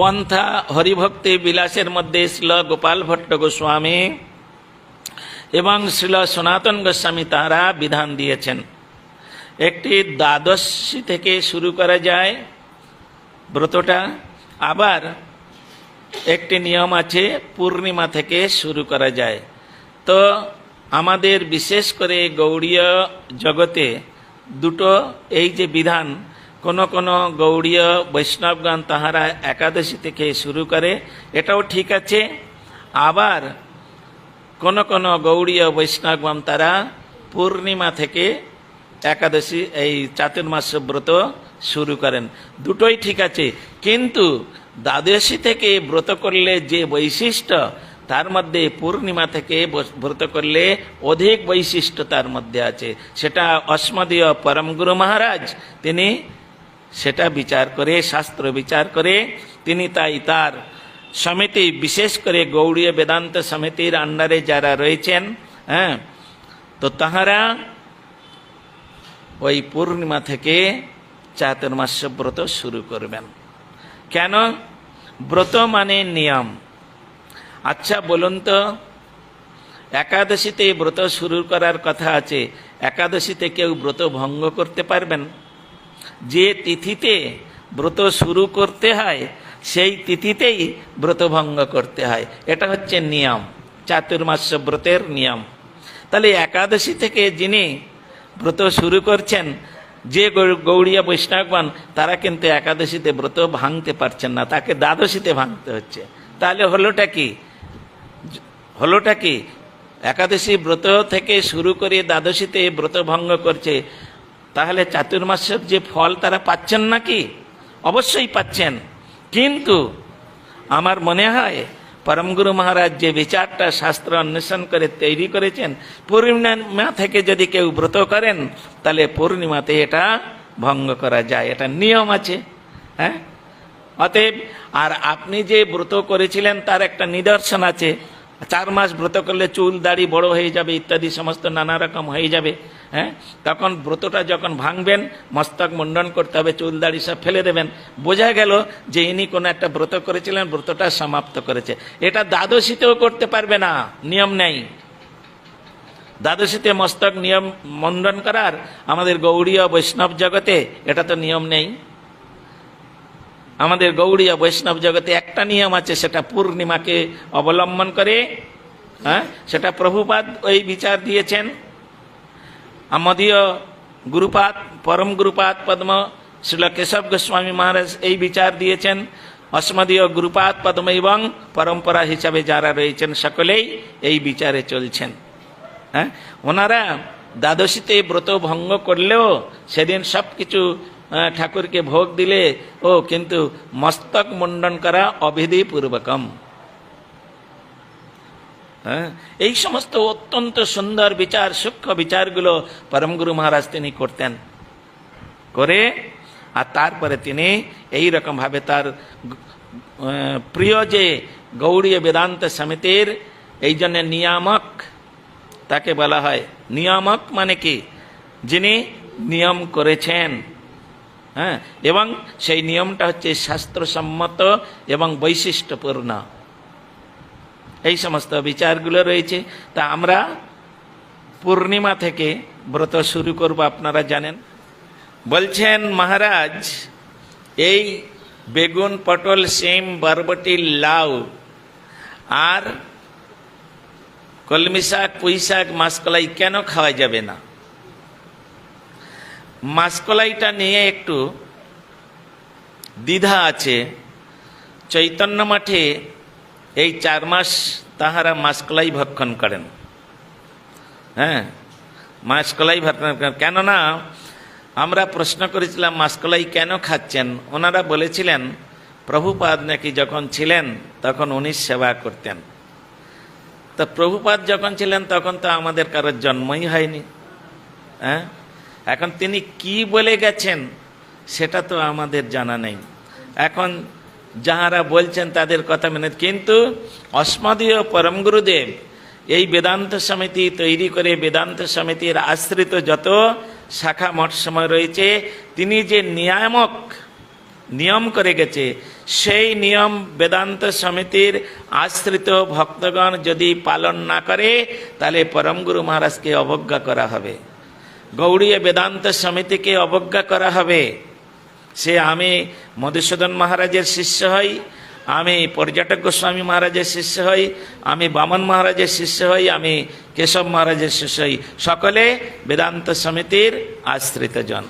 পন্থা হরিভক্তি বিলাসের মধ্যে শ্রীল গোপাল ভট্ট গোস্বামী এবং শ্রীল সনাতন গোস্বামী তারা বিধান দিয়েছেন। একটি দ্বাদশী থেকে শুরু করা যায় ব্রতটা। আবার একটি নিয়ম আছে, পূর্ণিমা থেকে শুরু করা যায়। তো আমাদের বিশেষ করে গৌড়ীয় জগতে দুটো এই যে বিধান কোন কোন গৌড়ীয় বৈষ্ণবগণ তাহারা একাদশী থেকে শুরু করে, এটাও ঠিক আছে। আবার কোন কোন গৌড়ীয় বৈষ্ণবগণ তারা পূর্ণিমা থেকে একাদশী, এই চাতুর্মাস ব্রত শুরু করেন। দুটোই ঠিক আছে। কিন্তু দ্বাদশী থেকে ব্রত করলে যে বৈশিষ্ট্য, তার মধ্যে পূর্ণিমা থেকে ব্রত করলে অধিক বৈশিষ্ট্য তার মধ্যে আছে। সেটা অস্মদীয় পরমগুরু মহারাজ, তিনি সেটা বিচার করে, শাস্ত্র বিচার করে। তিনি তাই তার সমিতি, বিশেষ করে গৌড়ীয় বেদান্ত সমিতির আন্ডারে যারা রয়েছেন হ্যাঁ তো তাহারা ওই পূর্ণিমা থেকে চাতুর্মাস্য ব্রত শুরু করবেন। কেন? ব্রত মানে নিয়ম। আচ্ছা বলুন তো, একাদশীতে ব্রত শুরু করার কথা আছে, একাদশীতে কেউ ব্রত ভঙ্গ করতে পারবেন? যে তিথিতে ব্রত শুরু করতে হয়, সেই তিথিতেই ব্রত ভঙ্গ করতে হয়। এটা হচ্ছে নিয়ম, চাতুর্মাস্য ব্রতের নিয়ম। তাহলে একাদশী থেকে যিনি ব্রত শুরু করছেন, যে গৌড়ীয় বৈষ্ণবগণ, তারা কিন্তু একাদশীতে ব্রত ভাঙতে পারছেন না, তাকে দ্বাদশীতে ভাঙতে হচ্ছে। তাহলে হলোটা কি? হলোটা কি? একাদশী ব্রত থেকে শুরু করে দ্বাদশীতে ব্রত ভঙ্গ করছে তাহলে চাতুর্মাসের যে ফল তারা পাচ্ছেন নাকি? অবশ্যই পাচ্ছেন। কিন্তু আমার মনে হয় পরমগুরু মহারাজ যে বিচারটা শাস্ত্র অন্বেষণ করে তৈরি করেছেন, পূর্ণিমা থেকে যদি কেউ ব্রত করেন, তাহলে পূর্ণিমাতে এটা ভঙ্গ করা যায়, এটা নিয়ম আছে হ্যাঁ? অতএব, আর আপনি যে ব্রত করেছিলেন, তার একটা নিদর্শন আছে চার মাস ব্রত করলে চুল, দাড়ি বড় হয়ে যাবে, ইত্যাদি সমস্ত নানা রকম হয়ে যাবে হ্যাঁ? তখন ব্রতটা যখন ভাঙবেন, মস্তক মুন্ডন করতে হবে, চুল, দাড়ি সব ফেলে দেবেন। বোঝা গেল যে ইনি কোনো একটা ব্রত করেছিলেন, ব্রতটা সমাপ্ত করেছে। এটা দ্বাদশীতেও করতে পারবে না, নিয়ম নেই। দ্বাদশীতে মস্তক নিয়ম মন্ডন করার আমাদের গৌড়ীয় বৈষ্ণব জগতে এটা তো নিয়ম নেই। আমাদের গৌড়ীয় বৈষ্ণব জগতে একটা নিয়ম আছে, সেটা পূর্ণিমাকে অবলম্বন করে। হ্যাঁ? সেটা প্রভুপাদ ওই বিচার দিয়েছেন। আমাদীয় গুরুপাদ, পরম গুরুপাদ পদ্ম, শ্রীল কেশব গোস্বামী মহারাজ এই বিচার দিয়েছেন। অসমদীয় গুরুপাদ পদ্ম এবং পরম্পরা হিসাবে যারা রয়েছেন সকলেই এই বিচারে চলছেন। হ্যাঁ? ওনারা দ্বাদশীতে ব্রত ভঙ্গ করলেও সেদিন সব কিছু ঠাকুরকে ভোগ দিলে, ও কিন্তু মস্তক মুন্ডন করা অবিধি পূর্বকম। হ্যাঁ এই সমস্ত অত্যন্ত সুন্দর বিচার, সূক্ষ্ম বিচারগুলো পরমগুরু মহারাজ তিনি করতেন। করে, আর তারপরে তিনি এই ভাবে তার প্রিয় যে গৌড়ীয় বেদান্ত সমিতির এই জন্য নিয়ামক, তাকে বলা হয়। নিয়ামক মানে কি? যিনি নিয়ম করেছেন। হ্যাঁ? এবং সেই নিয়মটা হচ্ছে শাস্ত্রসম্মত এবং বৈশিষ্ট্যপূর্ণ। এই সমস্ত বিচারগুলো রয়েছে। তা আমরা পূর্ণিমা থেকে ব্রত শুরু করব, আপনারা জানেন। বলছেন, মহারাজ, এই বেগুন, পটল সিম বরবটি, লাউ আর কলমি শাক পুঁই শাক মাসকলাই কেন খাওয়া যাবে না? মাসকলাইটা নিয়ে একটু দ্বিধা আছে। চৈতন্য মাঠে এই চার মাস তাহারা মাসকলাই ভক্ষণ করেন। হ্যাঁ মাসকলাই ভক্ষণ করেন। কেননা, আমরা প্রশ্ন করেছিলাম, মাসকলাই কেন খাচ্ছেন? ওনারা বলেছিলেন, প্রভুপাদ নাকি যখন ছিলেন, তখন উনি সেবা করতেন। তো প্রভুপাদ যখন ছিলেন, তখন তো আমাদের কারোর জন্মই হয়নি। হ্যাঁ এখন তিনি কি বলে গেছেন, সেটা তো আমাদের জানা নেই। এখন যাহারা বলছেন তাদের কথা মেনে কিন্তু অস্মদীয় পরম গুরুদেব এই বেদান্ত সমিতি তৈরি করে বেদান্ত সমিতির আশ্রিত যত শাখা মঠ সময় রয়েছে, তিনি যে নিয়ামক নিয়ম করে গেছে, সেই নিয়ম বেদান্ত সমিতির আশ্রিত ভক্তগণ যদি পালন না করে, তাহলে পরমগুরু মহারাজকে অবজ্ঞা করা হবে। গৌড়ীয় বেদান্ত সমিতিকে অবজ্ঞা করা হবে। সে আমি মধুসূদন মহারাজের শিষ্য হই, আমি পর্যটক গোস্বামী মহারাজের শিষ্য হই, আমি বামন মহারাজের শিষ্য হই, আমি কেশব মহারাজের শিষ্য হই। সকলে বেদান্ত সমিতির আশ্রিত জন।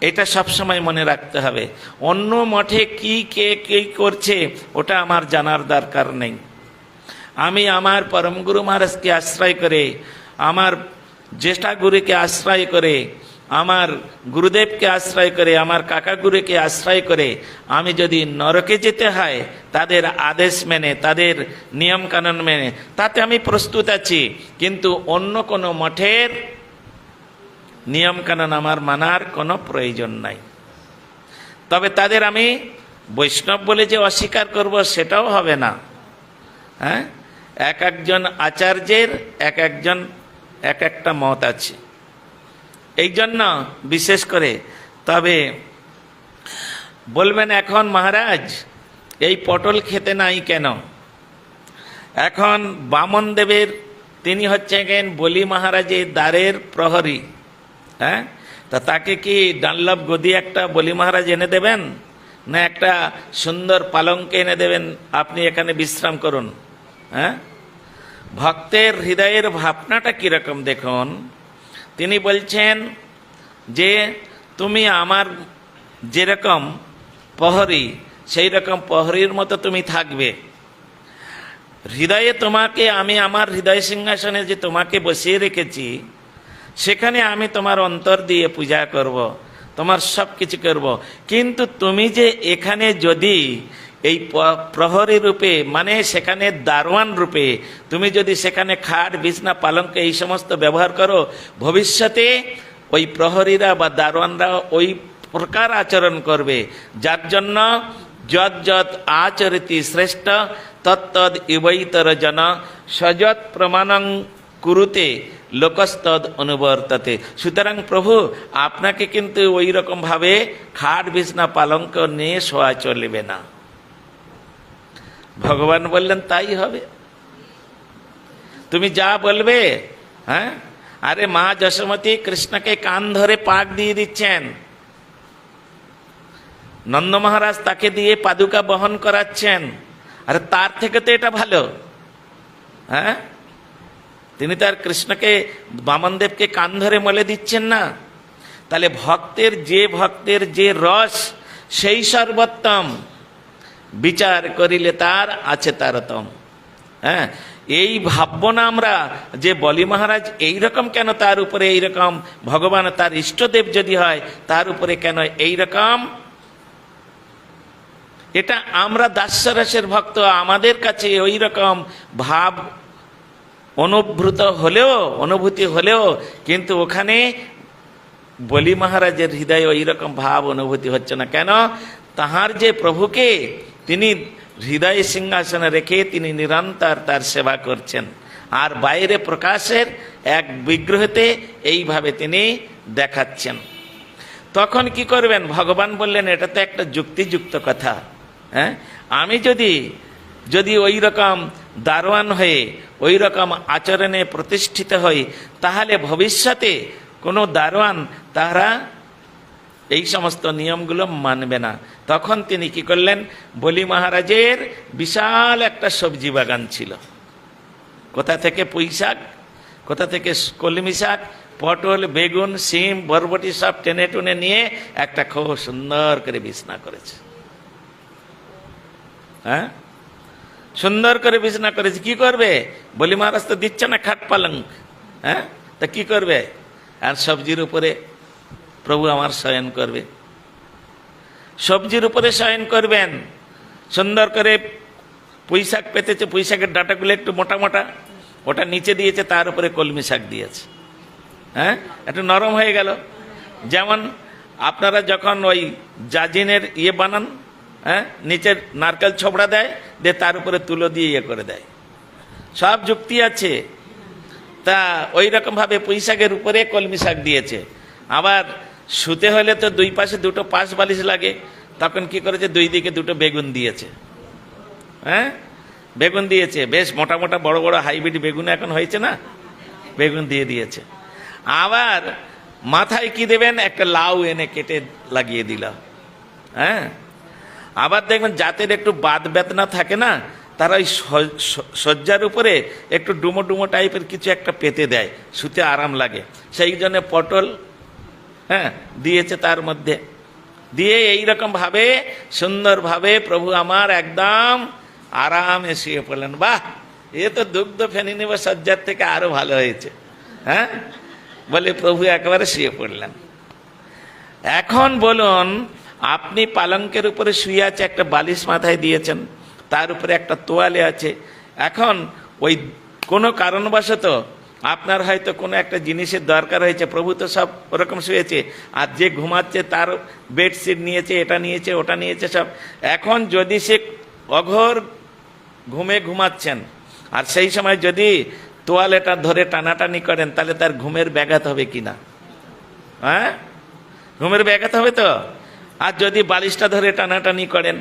এটা সবসময় মনে রাখতে হবে। অন্য মঠে কি, কে, কি করছে, ওটা আমার জানার দরকার নেই। আমি আমার পরমগুরু মহারাজকে আশ্রয় করে, আমার জ্যেষ্ঠা গুরুকে আশ্রয় করে, আমার গুরুদেবকে আশ্রয় করে, আমার কাকা গুরুকে আশ্রয় করে, আমি যদি নরকে যেতে হয়, তাদের আদেশ মেনে, তাদের নিয়মকানুন মেনে, তাতে আমি প্রস্তুত আছি। কিন্তু অন্য কোনো মঠের নিয়মকানুন আমার মানার কোনো প্রয়োজন নাই। তবে তাদের আমি বৈষ্ণব বলে যে অস্বীকার করব, সেটাও হবে না। হ্যাঁ? এক একজন আচার্যের এক একজন, এক একটা মত আছে। এই জন্য বিশেষ করে তবে বলবেন এখন, মহারাজ, এই পটল খেতে নাই কেন? এখন বামন দেবের, তিনি হচ্ছেন বলি মহারাজের দ্বারের প্রহরী। হ্যাঁ? তা তাকে কি ডানলভ গদি একটা বলি মহারাজ এনে দেবেন? না একটা সুন্দর পালঙ্কে এনে দেবেন? আপনি এখানে বিশ্রাম করুন। হ্যাঁ ভক্তের হৃদয়ের ভাবনাটা কীরকম দেখুন তিনি বলছেন যে, তুমি আমার যেরকম প্রহরী সেই রকম প্রহরীর মতো তুমি থাকবে হৃদয়ে তোমাকে, আমি আমার হৃদয় সিংহাসনে যে তোমাকে বসিয়ে রেখেছি, সেখানে আমি তোমার অন্তর দিয়ে পূজা করব। তোমার সব কিছু করব। কিন্তু তুমি যে এখানে যদি এই প্রহরী রূপে মানে সেখানে দারোয়ান রূপে, তুমি যদি সেখানে খাট, বিছনা, পালঙ্ক এই সমস্ত ব্যবহার করো, ভবিষ্যতে ওই প্রহরীরা বা দারোয়ানরা ওই প্রকার আচরণ করবে, যার জন্য যৎ যত আচরিতি শ্রেষ্ঠ তত্তদ ইবৈতর জন, সযৎ প্রমাণং কুরুতে, লোকস্তদ অনুবর্ততে। সুতরাং প্রভু, আপনাকে কিন্তু ওই রকম ভাবে খাট, বিছনা, পালঙ্ক নিয়ে শোয়া চলবে না। ভগবান বললেন, তাই হবে। তুমি যা বলবে হ্যাঁ? আরে মা যশোমতী কৃষ্ণকে কান ধরে পাক দিয়ে দিচ্ছেন। নন্দ মহারাজ তাকে দিয়ে পাদুকা বহন করাচ্ছেন। আর তার থেকে তো এটা ভালো হ্যাঁ? তিনি তার কৃষ্ণকে, বামনদেবকে কান ধরে মলে দিচ্ছেন না। তাহলে ভক্তের যে ভক্তের যে রস, সেই সর্বোত্তম। বিচার করিলে তার, আছে তারতম হ্যাঁ? এই ভাবব না আমরা যে বলি মহারাজ, এই রকম কেন তার উপরে এই রকম ভগবান, তার ইষ্টদেব যদি হয়, তার উপরে কেন এই রকম? এটা আমরা দাস্যরসের ভক্ত, আমাদের কাছে ওই রকম ভাব অনুভূত হলেও, অনুভূতি হলেও, কিন্তু ওখানে বলি মহারাজের হৃদয়ে ওই রকম ভাব অনুভূতি হচ্ছে না। কেন? তাহার যে প্রভুকে তিনি হৃদয় সিংহাসনে রেখে তিনি নিরন্তর তার সেবা করছেন। আর বাইরে প্রকাশের এক বিগ্রহতে এইভাবে তিনি দেখাচ্ছেন। তখন কি করবেন? ভগবান বললেন, এটা তো একটা যুক্তিযুক্ত কথা। হ্যাঁ? আমি যদি যদি ওই রকম দারোয়ান হয়ে ওই রকম আচরণে প্রতিষ্ঠিত হই, তাহলে ভবিষ্যতে কোনো দারোয়ান তারা এই সমস্ত নিয়মগুলো মানবে না। তখন তিনি কি করলেন? বলি মহারাজের বিশাল একটা সবজি বাগান ছিল। কোথা থেকে পুঁই শাক, কোথা থেকে কলমি শাক, পটল, বেগুন সিম বরবটি সব টেনে টুনে নিয়ে একটা খুব সুন্দর করে বিছনা করেছে। হ্যাঁ? সুন্দর করে বিছনা করেছে। কি করবে? বলি মহারাজ তো দিচ্ছে না খাট পালং। হ্যাঁ? তা কি করবে? আর সবজির উপরে প্রভু আমার শয়ন করবে। সবজির উপরে শয়ন করবেন। সুন্দর করে পুঁইশাক পেতেছে, পুঁইশাকের ডাটাগুলো একটু মোটা মোটা, ওটা নিচে দিয়েছে, তার উপরে কলমি শাক দিয়েছে। হ্যাঁ? একটু নরম হয়ে গেল। যেমন আপনারা যখন ওই জাজিনের ইয়ে বানান হ্যাঁ? নিচের নারকেল ছোবড়া দেয়, দিয়ে তার উপরে তুলো দিয়ে ইয়ে করে দেয়। সব যুক্তি আছে। তা ওই রকম ভাবে পুঁই শাকের উপরে কলমি শাক দিয়েছে। আবার শুতে হলে তো দুই পাশে দুটো পাশ বালিশ লাগে, তখন কি করেছে? দুই দিকে দুটো বেগুন দিয়েছে। হ্যাঁ? বেগুন দিয়েছে। বেশ মোটা মোটা বড় বড় হাইব্রিড বেগুন এখন হয়েছে না? বেগুন দিয়ে দিয়েছে। আবার মাথায় কি দেবেন? একটা লাউ এনে কেটে লাগিয়ে দিল। হ্যাঁ? আবার দেখবেন যাদের একটু বাদ বেতনা থাকে না? তারা ওই শয্যার উপরে একটু ডুমো ডুমো টাইপের কিছু একটা পেতে দেয়। শুতে আরাম লাগে। সেই জন্য পটল হ্যাঁ দিয়েছে তার মধ্যে। দিয়ে এইরকম ভাবে, সুন্দরভাবে প্রভু আমার একদম আরামে শুয়ে পড়লেন। বাহ, এ তো দুগ্ধ ফেনি নেব শয্যার থেকে আরও ভালো হয়েছে। হ্যাঁ বলে প্রভু একেবারে শুয়ে পড়লেন। এখন বলুন, আপনি পালঙ্কের উপরে শুয়ে আছে, একটা বালিশ মাথায় দিয়েছেন, তার উপরে একটা তোয়ালে আছে। এখন ওই কোনো কারণবশত আপনার হয়তো কোনো একটা জিনিসের দরকার হয়েছে, প্রভু তো সব ওরকম শুয়েছে, আর যে ঘুমাচ্ছে তার বেডশিট নিয়েছে, এটা নিয়েছে, ওটা নিয়েছে, সব। এখন যদি সে অঘোর ঘুমে ঘুমাচ্ছেন, আর সেই সময় যদি তোয়ালেটা ধরে টানাটানি করেন, তাহলে তার ঘুমের ব্যাঘাত হবে কিনা? হ্যাঁ? ঘুমের ব্যাঘাত হবে তো? আর যদি বালিশটা ধরে টানাটানি করেন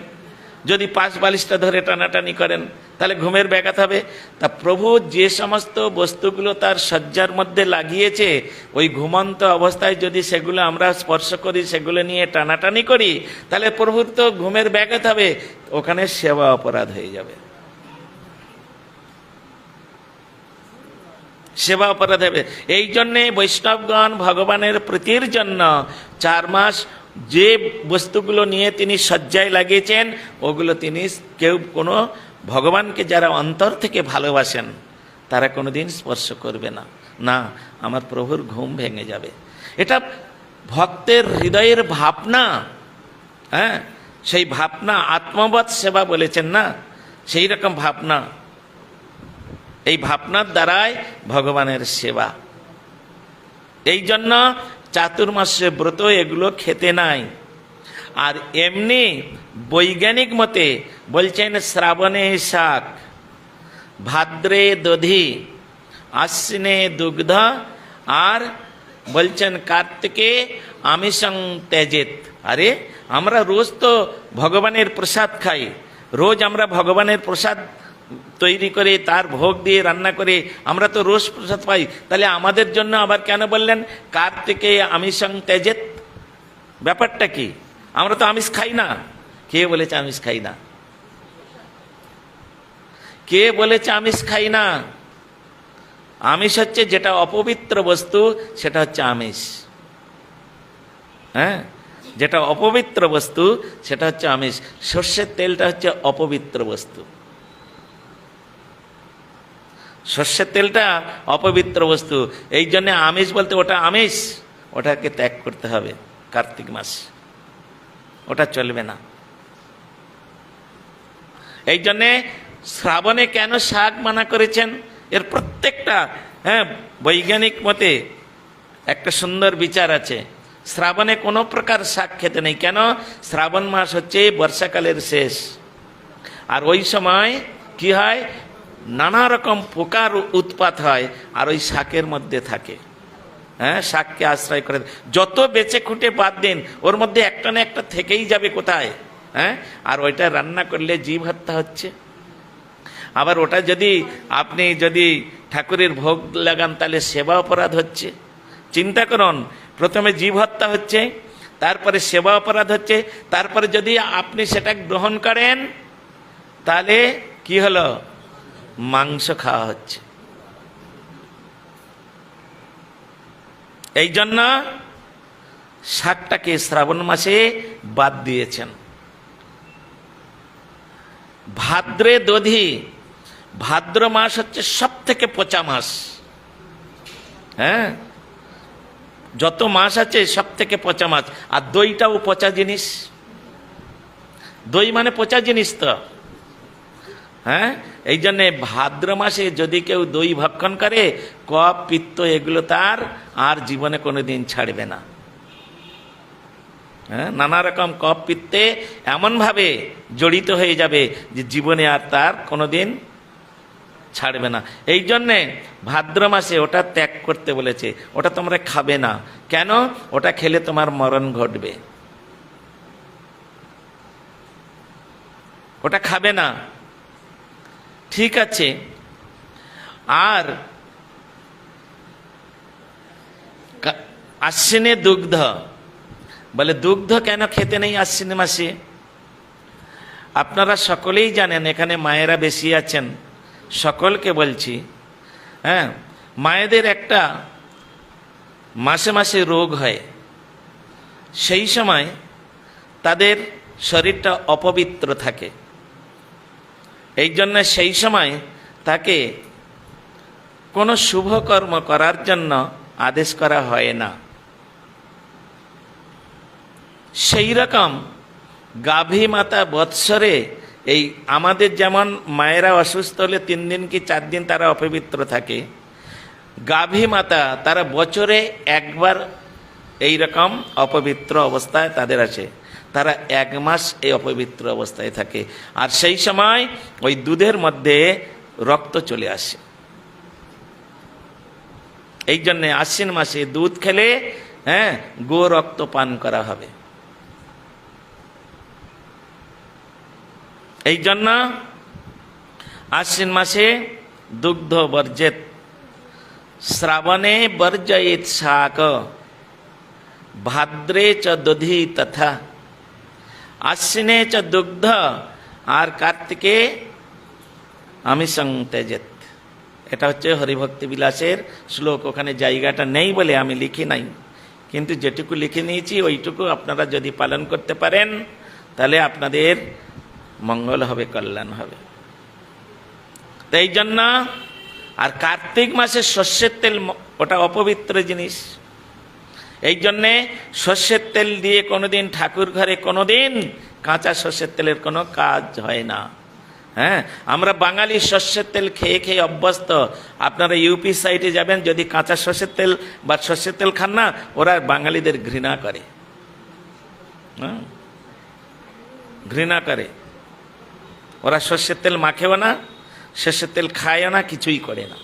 যদি পাশ বালিশটা ধরে টানাটানি করেন, তাহলে ঘুমের ব্যাঘাত হবে। তা প্রভু যে সমস্ত বস্তুগুলো তার শয্যার মধ্যে লাগিয়েছে, ওই ঘুমন্ত অবস্থায় যদি সেগুলো আমরা স্পর্শ করি, সেগুলো নিয়ে টানাটানি করি, তাহলে প্রভুর তো ঘুমের ব্যাঘাত হবে। ওখানে সেবা অপরাধ হয়ে যাবে। সেবা অপরাধ হবে। এই জন্যে বৈষ্ণবগণ ভগবানের প্রীতির জন্য চার মাস যে বস্তুগুলো নিয়ে তিনি শয্যায় লাগিয়েছেন, ওগুলো তিনি কেউ কোনো ভগবানকে যারা অন্তর থেকে ভালোবাসেন, তারা কোনোদিন স্পর্শ করবে না। না, আমার প্রভুর ঘুম ভেঙে যাবে। এটা ভক্তের হৃদয়ের ভাবনা হ্যাঁ? সেই ভাবনা আত্মবৎ সেবা বলেছেন না? সেই রকম ভাবনা। এই ভাবনার দ্বারাই ভগবানের সেবা। এই জন্য চাতুর্মাসে ব্রত এগুলো খেতে নাই। আর এমনি বৈজ্ঞানিক মতে বলছেন শ্রাবণে শাক, ভাদ্রে দধি, আশ্বিনে দুগ্ধ, আর বলছেন কার্তিকে আমিষং তেজেত আরে, আমরা রোজ তো ভগবানের প্রসাদ খাই, রোজ আমরা ভগবানের প্রসাদ তৈরি করে, তার ভোগ দিয়ে রান্না করে, আমরা তো রোজ প্রসাদ পাই। তাহলে আমাদের জন্য আবার কেন বললেন, কার্তিকে আমিষং তেজেত ব্যাপারটা কি? আমরা তো আমিষ খাই না। কে বলেছে আমিষ খাই না? কে বলেছে আমিষ খাই না? আমিষ হচ্ছে যেটা অপবিত্র বস্তু, সেটা হচ্ছে আমিষ। হ্যাঁ? যেটা অপবিত্র বস্তু, সেটা হচ্ছে আমিষ। সর্ষের তেলটা হচ্ছে অপবিত্র বস্তু। সর্ষের তেলটা অপবিত্র বস্তু। এই জন্য আমিষ বলতে ওটা আমিষ, ওটাকে ত্যাগ করতে হবে কার্তিক মাস। ওটা চলবে না। এই জন্যে শ্রাবণে কেন শাক মানা করেছেন? এর প্রত্যেকটা হ্যাঁ বৈজ্ঞানিক মতে একটা সুন্দর বিচার আছে। শ্রাবণে কোনো প্রকার শাক খেতে নেই। কেন? শ্রাবণ মাস হচ্ছে বর্ষাকালের শেষ। আর ওই সময় কি হয়? নানা রকম পোকার উৎপাত হয় আর ওই শাকের মধ্যে থাকে। হ্যাঁ শাককে আশ্রয় করে। যত বেঁচে খুঁটে বাদ দিন, ওর মধ্যে একটা না একটা থেকেই যাবে কোথায়? হ্যাঁ আর ওইটা রান্না করলে জীব হত্যা হচ্ছে। আবার ওটা যদি আপনি যদি ঠাকুরের ভোগ লাগান, তাহলে সেবা অপরাধ হচ্ছে। চিন্তা করুন, প্রথমে জীব হত্যা হচ্ছে, তারপরে সেবা অপরাধ হচ্ছে, তারপরে যদি আপনি সেটা গ্রহণ করেন, তাহলে কি হলো? মাংস খাওয়া হচ্ছে। এই জন্য শাকটাকে শ্রাবণ মাসে বাদ দিয়েছেন। ভাদ্রে দধি, ভাদ্র মাস হচ্ছে সব থেকে পচা মাস। হ্যাঁ? যত মাস আছে সব থেকে পচা মাছ আর দইটাও পচা জিনিস। দই মানে পচা জিনিস তো। হ্যাঁ? এই জন্যে ভাদ্র মাসে যদি কেউ দই ভক্ষণ করে, কপ, পিত্ত, এগুলো তার আর জীবনে কোনো দিন ছাড়বে না। হ্যাঁ? নানা রকম কপ, পিত্তে এমনভাবে জড়িত হয়ে যাবে যে জীবনে আর তার কোনো দিন ছাড়বে না। এই জন্যে ভাদ্র মাসে ওটা ত্যাগ করতে বলেছে, ওটা তোমরা খাবে না। কেন? ওটা খেলে তোমার মরণ ঘটবে। ওটা খাবে না। ঠিক আছে। আর আশ্বিনে দুগ্ধ। বলে দুগ্ধ কেন খেতে নেই আশ্বিন মাসে? আপনারা সকলেই জানেন, এখানে মায়েরা বেশি আছেন। সকলকে বলছি হ্যাঁ মায়েদের একটা মাসে মাসে রোগ হয়। সেই সময় তাদের শরীরটা অপবিত্র থাকে। এই জন্য সেই সময় তাকে কোনো শুভকর্ম করার জন্য আদেশ করা হয় না। সেই রকম গাভী মাতা বৎসরে এই আমাদের যেমন মায়েরা অসুস্থ হলে তিন দিন কি চার দিন তারা অপবিত্র থাকে, গাভী মাতা তারা বছরে একবার এই রকম অপবিত্র অবস্থায় তাদের আছে তারা এক মাস এই অপবিত্র অবস্থায় থাকে। আর সেই সময় ওই দুধের মধ্যে রক্ত চলে আসে। এই জন্যে আশ্বিন মাসে দুধ খেলে হ্যাঁ গো রক্ত পান করা হবে। এই জন্য আশ্বিন মাসে দুগ্ধ বর্জেত, শ্রাবণে বর্জয়িত শাক, ভাদ্রে চ দধি তথা আশ্বিনে চ দুগ্ধ, আর কার্তিকে আমি তেজেত এটা হচ্ছে হরিভক্তি বিলাসের শ্লোক। ওখানে জায়গাটা নেই বলে আমি লিখি নাই। কিন্তু যেটুকু লিখে নিয়েছি, ওইটুকু আপনারা যদি পালন করতে পারেন, তাহলে আপনাদের মঙ্গল হবে, কল্যাণ হবে। তাই জন্য আর কার্তিক মাসে সর্ষের তেল ওটা অপবিত্র জিনিস। এই জন্যে সর্ষের তেল দিয়ে কোনোদিন ঠাকুর ঘরে কোনোদিন কাঁচা সর্ষের তেলের কোনো কাজ হয় না। হ্যাঁ? আমরা বাঙালি সর্ষের তেল খেয়ে খেয়ে অভ্যস্ত। আপনারা ইউপি সাইডে যাবেন, যদি কাঁচা সর্ষের তেল বা সর্ষের তেল খান না, ওরা বাঙালিদের ঘৃণা করে। হ্যাঁ? ঘৃণা করে। ওরা সর্ষের তেল মাখেও না, সর্ষের তেল খায়ও না, কিছুই করে না।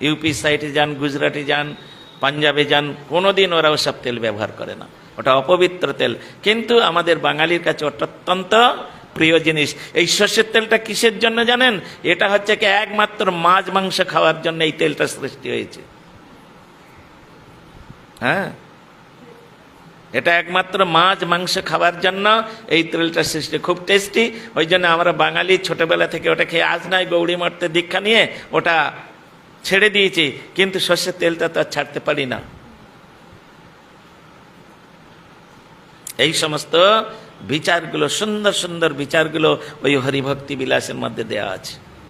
ইউপি সাইডে যান, গুজরাটে যান পাঞ্জাবে যান, কোনোদিন ওরা ওসব তেল ব্যবহার করে না। ওটা অপবিত্র তেল। কিন্তু আমাদের বাঙালির কাছে ওটা অত্যন্ত প্রিয় জিনিস। এই সর্ষের তেলটা কিসের জন্য জানেন? এটা হচ্ছে কি একমাত্র মাছ মাংস খাওয়ার জন্য এই তেলটা সৃষ্টি হয়েছে। হ্যাঁ? এটা একমাত্র মাছ মাংস খাওয়ার জন্য এই তেলটা সৃষ্টি। খুব টেস্টি ওই জন্য আমরা বাঙালি ছোটবেলা থেকে ওটা খেয়ে আজ নাই গৌড়ি মারতে দীক্ষা নিয়ে ওটা ছেড়ে দিয়েছি, কিন্তু সর্ষের তেলটা তো আর ছাড়তে পারি না। এই সমস্ত বিচারগুলো, সুন্দর সুন্দর বিচারগুলো ওই হরিভক্তি বিলাসের মধ্যে দেওয়া আছে।